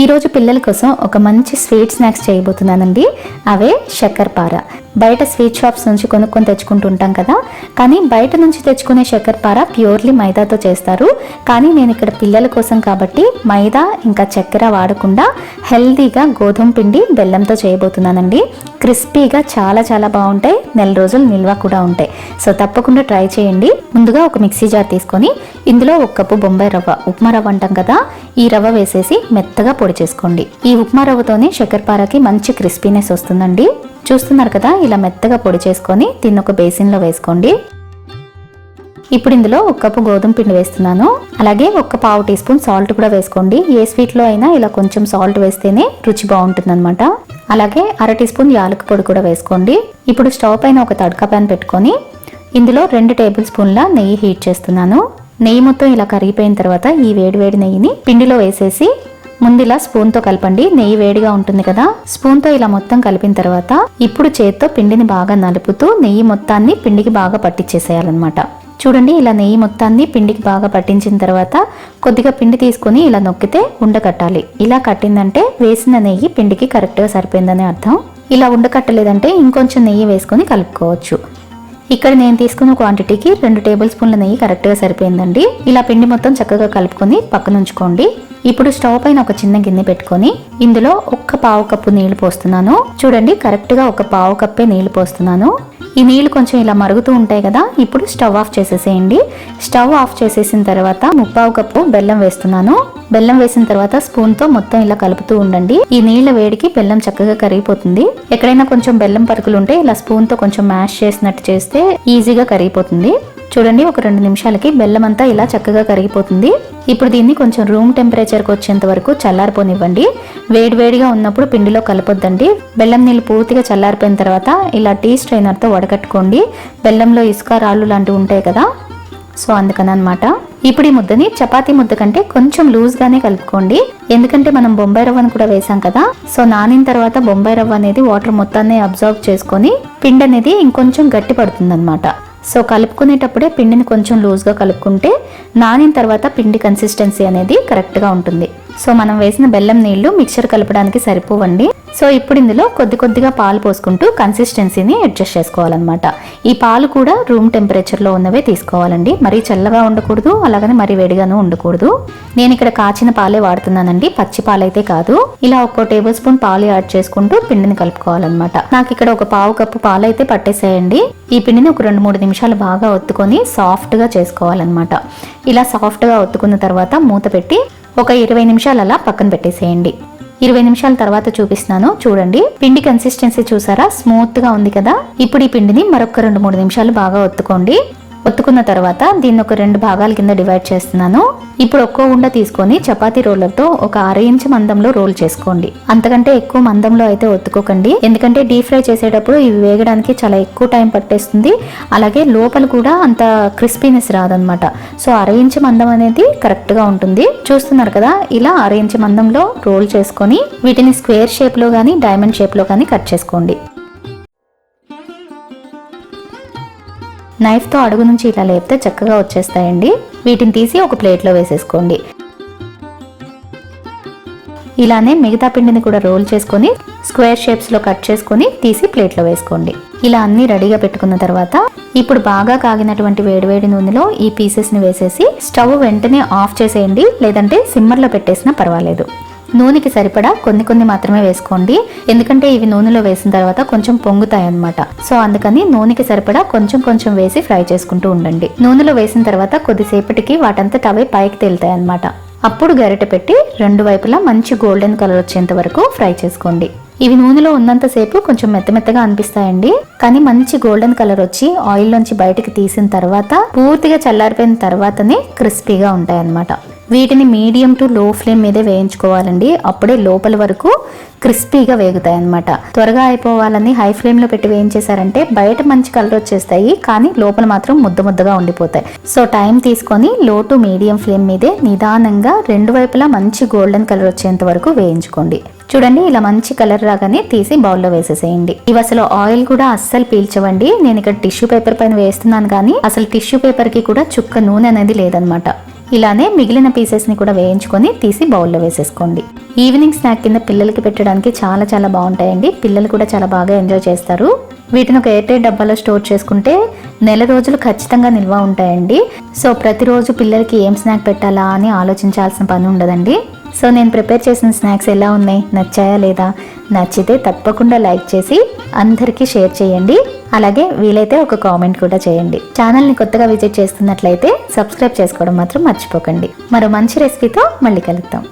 ఈరోజు పిల్లల కోసం ఒక మంచి స్వీట్ స్నాక్స్ చేయబోతున్నానండి. అవే పార బయట స్వీట్ షాప్స్ నుంచి కొనుక్కొని తెచ్చుకుంటూ ఉంటాం కదా. కానీ బయట నుంచి తెచ్చుకునే శక్కరపార ప్యూర్లీ మైదాతో చేస్తారు. కానీ నేను ఇక్కడ పిల్లల కోసం కాబట్టి మైదా ఇంకా చక్కెర వాడకుండా హెల్తీగా గోధుమ పిండి బెల్లంతో చేయబోతున్నానండి. క్రిస్పీగా చాలా చాలా బాగుంటాయి. నెల రోజులు నిల్వ కూడా ఉంటాయి. సో తప్పకుండా ట్రై చేయండి. ముందుగా ఒక మిక్సీ జార్ తీసుకొని ఇందులో ఒక కప్పు బొంబాయి రవ్వ ఉప్మా రవ్వ అంటాం కదా ఈ రవ్వ వేసేసి మెత్తగా పొడి చేసుకోండి. ఈ ఉప్మా రవ్వతోనే చక్కెరపారకి మంచి క్రిస్పీనెస్ వస్తుందండి. చూస్తున్నారు కదా ఇలా మెత్తగా పొడి చేసుకొని దీన్ని ఒక బేసిన్లో వేసుకోండి. ఇప్పుడు ఇందులో ఒక కప్పు గోధుమ పిండి వేస్తున్నాను. అలాగే ఒక పావు టీ స్పూన్ సాల్ట్ కూడా వేసుకోండి. ఏ స్వీట్లో అయినా ఇలా కొంచెం సాల్ట్ వేస్తేనే రుచి బాగుంటుందన్నమాట. అలాగే అర టీ స్పూన్ యాలక పొడి కూడా వేసుకోండి. ఇప్పుడు స్టవ్ పైన ఒక తడకా ప్యాన్ పెట్టుకొని ఇందులో రెండు టేబుల్ స్పూన్ల నెయ్యి హీట్ చేస్తున్నాను. నెయ్యి మొత్తం ఇలా కరిగిపోయిన తర్వాత ఈ వేడివేడి నెయ్యిని పిండిలో వేసేసి ముందులా స్పూన్తో కలపండి. నెయ్యి వేడిగా ఉంటుంది కదా. స్పూన్తో ఇలా మొత్తం కలిపిన తర్వాత ఇప్పుడు చేత్తో పిండిని బాగా నలుపుతూ నెయ్యి మొత్తాన్ని పిండికి బాగా పట్టించేసేయాలన్నమాట చూడండి ఇలా నెయ్యి మొత్తాన్ని పిండికి బాగా పట్టించిన తర్వాత కొద్దిగా పిండి తీసుకొని ఇలా నొక్కితే ఉండకట్టాలి ఇలా కట్టిందంటే వేసిన నెయ్యి పిండికి కరెక్ట్గా సరిపోయిందని అర్థం. ఇలా ఉండకట్టలేదంటే ఇంకొంచెం నెయ్యి వేసుకొని కలుపుకోవచ్చు. ఇక్కడ నేను తీసుకున్న క్వాంటిటీకి రెండు టేబుల్ స్పూన్ల నెయ్యి కరెక్ట్గా సరిపోయిందండి. ఇలా పిండి మొత్తం చక్కగా కలుపుకొని పక్కన ఉంచుకోండి. ఇప్పుడు స్టవ్ పైన ఒక చిన్న గిన్నె పెట్టుకొని ఇందులో ఒక్క పావు కప్పు నీళ్ళు పోస్తున్నాను. చూడండి కరెక్ట్గా ఒక పావు కప్పే నీళ్ళు పోస్తున్నాను. ఈ నీళ్ళు కొంచెం ఇలా మరుగుతూ ఉంటాయి కదా ఇప్పుడు స్టవ్ ఆఫ్ చేసేసేయండి. స్టవ్ ఆఫ్ చేసేసిన తర్వాత ముప్పావు కప్పు బెల్లం వేస్తున్నాను. బెల్లం వేసిన తర్వాత స్పూన్తో మొత్తం ఇలా కలుపుతూ ఉండండి. ఈ నీళ్ళ వేడికి బెల్లం చక్కగా కరిగిపోతుంది. ఎక్కడైనా కొంచెం బెల్లం పరుకులు ఉంటే ఇలా స్పూన్తో కొంచెం మ్యాష్ చేసినట్టు చేస్తే ఈజీగా కరిగిపోతుంది. చూడండి ఒక రెండు నిమిషాలకి బెల్లం అంతా ఇలా చక్కగా కరిగిపోతుంది. ఇప్పుడు దీన్ని కొంచెం రూమ్ టెంపరేచర్కి వచ్చేంత వరకు చల్లారిపోనివ్వండి. వేడివేడిగా ఉన్నప్పుడు పిండిలో కలపొద్దండి. బెల్లం నీళ్ళు పూర్తిగా చల్లారిపోయిన తర్వాత ఇలా టీ స్ట్రైనర్తో వడకట్టుకోండి. బెల్లంలో ఇసుక రాళ్ళు లాంటివి ఉంటాయి కదా? సో అందుకని అనమాట ఇప్పుడు ఈ ముద్దని చపాతీ ముద్ద కంటే కొంచెం లూజ్గానే కలుపుకోండి. ఎందుకంటే మనం బొంబాయి రవ్వను కూడా వేసాం కదా? సో నానిన తర్వాత బొంబాయి రవ్వ అనేది వాటర్ మొత్తాన్ని అబ్జర్వ్ చేసుకొని పిండి అనేది ఇంకొంచెం గట్టి పడుతుంది సో కలుపుకునేటప్పుడే పిండిని కొంచెం లూజ్గా కలుపుకుంటే నానిన తర్వాత పిండి కన్సిస్టెన్సీ అనేది కరెక్ట్గా ఉంటుంది. సో మనం వేసిన బెల్లం నీళ్ళు మిక్చర్ కలపడానికి సరిపోవండి. సో ఇప్పుడు ఇందులో కొద్ది కొద్దిగా పాలు పోసుకుంటూ కన్సిస్టెన్సీని అడ్జస్ట్ చేసుకోవాలన్నమాట. ఈ పాలు కూడా రూమ్ టెంపరేచర్లో ఉన్నవే తీసుకోవాలండి. మరీ చల్లగా ఉండకూడదు అలాగని మరీ వేడిగాను ఉండకూడదు. నేను ఇక్కడ కాచిన పాలే వాడుతున్నానండి. పచ్చి పాలైతే కాదు. ఇలా ఒక్కో టేబుల్ స్పూన్ పాలు యాడ్ చేసుకుంటూ పిండిని కలుపుకోవాలన్నమాట. నాకు ఇక్కడ ఒక పావు కప్పు పాలైతే పట్టేసేయండి. ఈ పిండిని ఒక రెండు మూడు నిమిషాలు బాగా ఒత్తుకొని సాఫ్ట్గా చేసుకోవాలన్నమాట. ఇలా సాఫ్ట్గా ఒత్తుకున్న తర్వాత మూత పెట్టి ఒక ఇరవై నిమిషాలు అలా పక్కన పెట్టేసేయండి. ఇరవై నిమిషాల తర్వాత చూపిస్తున్నాను. చూడండి. పిండి కన్సిస్టెన్సీ చూసారా? స్మూత్గా ఉంది కదా? ఇప్పుడు ఈ పిండిని మరొక రెండు మూడు నిమిషాలు బాగా ఒత్తుకోండి. ఒత్తుకున్న తర్వాత దీన్ని ఒక రెండు భాగాల కింద డివైడ్ చేస్తున్నాను. ఇప్పుడు ఒక్కో ఉండ తీసుకొని చపాతీ రోలర్తో ఒక అర ఇంచ్ మందంలో రోల్ చేసుకోండి. అంతకంటే ఎక్కువ మందంలో అయితే ఒత్తుకోకండి. ఎందుకంటే డీప్ ఫ్రై చేసేటప్పుడు ఇవి వేగడానికి చాలా ఎక్కువ టైం పట్టేస్తుంది. అలాగే లోపల కూడా అంత క్రిస్పీనెస్ రాదనమాట సో అర ఇంచ్ మందం అనేది కరెక్ట్గా ఉంటుంది. చూస్తున్నారు కదా ఇలా అర ఇంచ్ మందంలో రోల్ చేసుకొని వీటిని స్క్వేర్ షేప్లో కానీ డైమండ్ షేప్లో కానీ కట్ చేసుకోండి. నైఫ్తో అడుగు నుంచి ఇలా లేపితే చక్కగా వచ్చేస్తాయండి. వీటిని తీసి ఒక ప్లేట్లో వేసేసుకోండి. ఇలానే మిగతా పిండిని కూడా రోల్ చేసుకొని స్క్వేర్ షేప్స్లో కట్ చేసుకొని తీసి ప్లేట్లో వేసుకోండి. ఇలా అన్ని రెడీగా పెట్టుకున్న తర్వాత ఇప్పుడు బాగా కాగినటువంటి వేడివేడి నూనెలో ఈ పీసెస్ని వేసేసి స్టవ్ వెంటనే ఆఫ్ చేసేయండి. లేదంటే సిమ్మర్లో పెట్టేసినా పర్వాలేదు. నూనెకి సరిపడా కొన్ని కొన్ని మాత్రమే వేసుకోండి. ఎందుకంటే ఇవి నూనెలో వేసిన తర్వాత కొంచెం పొంగుతాయి అన్నమాట సో అందుకని నూనెకి సరిపడా కొంచెం కొంచెం వేసి ఫ్రై చేసుకుంటూ ఉండండి. నూనెలో వేసిన తర్వాత కొద్దిసేపటికి వాటంతట అవే పైకి తేలుతాయి అనమాట అప్పుడు గరిట పెట్టి రెండు వైపులా మంచి గోల్డెన్ కలర్ వచ్చేంత వరకు ఫ్రై చేసుకోండి. ఇవి నూనెలో ఉన్నంతసేపు కొంచెం మెత్త మెత్తగా అనిపిస్తాయండి. కానీ మంచి గోల్డెన్ కలర్ వచ్చి ఆయిల్ నుంచి బయటకు తీసిన తర్వాత పూర్తిగా చల్లారిపోయిన తర్వాతనే క్రిస్పీగా ఉంటాయి అన్నమాట వీటిని మీడియం టు లో ఫ్లేమ్ మీదే వేయించుకోవాలండి. అప్పుడే లోపల వరకు క్రిస్పీగా వేగుతాయి అన్నమాట త్వరగా అయిపోవాలని హై ఫ్లేమ్లో పెట్టి వేయించేశారంటే బయట మంచి కలర్ వచ్చేస్తాయి కానీ లోపల మాత్రం ముద్ద ముద్దగా ఉండిపోతాయి. సో టైం తీసుకొని లో టు మీడియం ఫ్లేమ్ మీదే నిదానంగా రెండు వైపులా మంచి గోల్డెన్ కలర్ వచ్చేంత వరకు వేయించుకోండి. చూడండి ఇలా మంచి కలర్ రాగానే తీసి బౌల్లో వేసేసేయండి. ఇవి అసలు ఆయిల్ కూడా అస్సలు పీల్చవండి. నేను ఇక్కడ టిష్యూ పేపర్ పైన వేస్తున్నాను కానీ అసలు టిష్యూ పేపర్కి కూడా చుక్క నూనె అనేది లేదనమాట ఇలానే మిగిలిన పీసెస్ని కూడా వేయించుకొని తీసి బౌల్లో వేసేసుకోండి. ఈవినింగ్ స్నాక్ కింద పిల్లలకి పెట్టడానికి చాలా చాలా బాగుంటాయండి. పిల్లలు కూడా చాలా బాగా ఎంజాయ్ చేస్తారు. వీటిని ఒక ఎయిర్టైట్ డబ్బాలో స్టోర్ చేసుకుంటే నెల రోజులు ఖచ్చితంగా నిల్వ ఉంటాయండి. సో ప్రతిరోజు పిల్లలకి ఏం స్నాక్ పెట్టాలా అని ఆలోచించాల్సిన పని ఉండదండి. సో నేను ప్రిపేర్ చేసిన స్నాక్స్ ఎలా ఉన్నాయి నచ్చాయా లేదా? నచ్చితే తప్పకుండా లైక్ చేసి అందరికీ షేర్ చేయండి. అలాగే వీలైతే ఒక కామెంట్ కూడా చేయండి. ఛానల్ని కొత్తగా విజిట్ చేస్తున్నట్లయితే సబ్స్క్రైబ్ చేసుకోవడం మాత్రం మర్చిపోకండి. మరో మంచి రెసిపీతో మళ్ళీ కలుద్దాం.